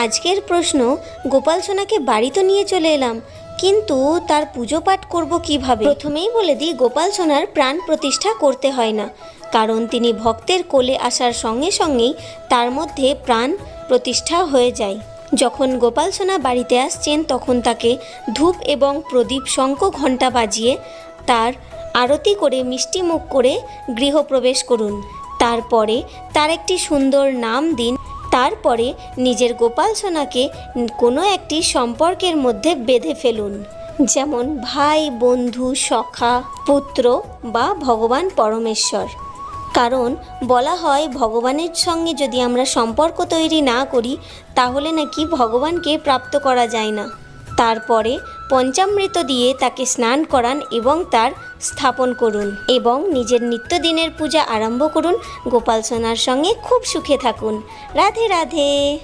আজকের প্রশ্ন, গোপাল সোনাকে বাড়ি তো নিয়ে চলে এলাম, কিন্তু তার পুজো পাঠ করব কীভাবে? প্রথমেই বলে দিই, গোপাল সোনার প্রাণ প্রতিষ্ঠা করতে হয় না, কারণ তিনি ভক্তের কোলে আসার সঙ্গে সঙ্গেই তার মধ্যে প্রাণ প্রতিষ্ঠা হয়ে যায়। যখন গোপাল সোনা বাড়িতে আসছেন, তখন তাকে ধূপ এবং প্রদীপ শঙ্খ ঘণ্টা বাজিয়ে তার আরতি করে মিষ্টি মুখ করে গৃহপ্রবেশ করুন। তারপরে তার একটি সুন্দর নাম দিন তারপরে নিজের গোপাল সোনাকে কোনো একটি সম্পর্কের মধ্যে বেঁধে ফেলুন। যেমন ভাই, বন্ধু, সখা, পুত্র বা ভগবান পরমেশ্বর। কারণ বলা হয় ভগবানের সঙ্গে যদি আমরা সম্পর্ক তৈরি না করি, তাহলে নাকি ভগবানকে প্রাপ্ত করা যায় না। তারপরে পঞ্চামৃত দিয়ে তাকে স্নান করান এবং তার স্থাপন করুন এবং নিজের নিত্যদিনের পূজা আরম্ভ করুন। গোপাল সোনার সঙ্গে খুব সুখে থাকুন। রাধে রাধে।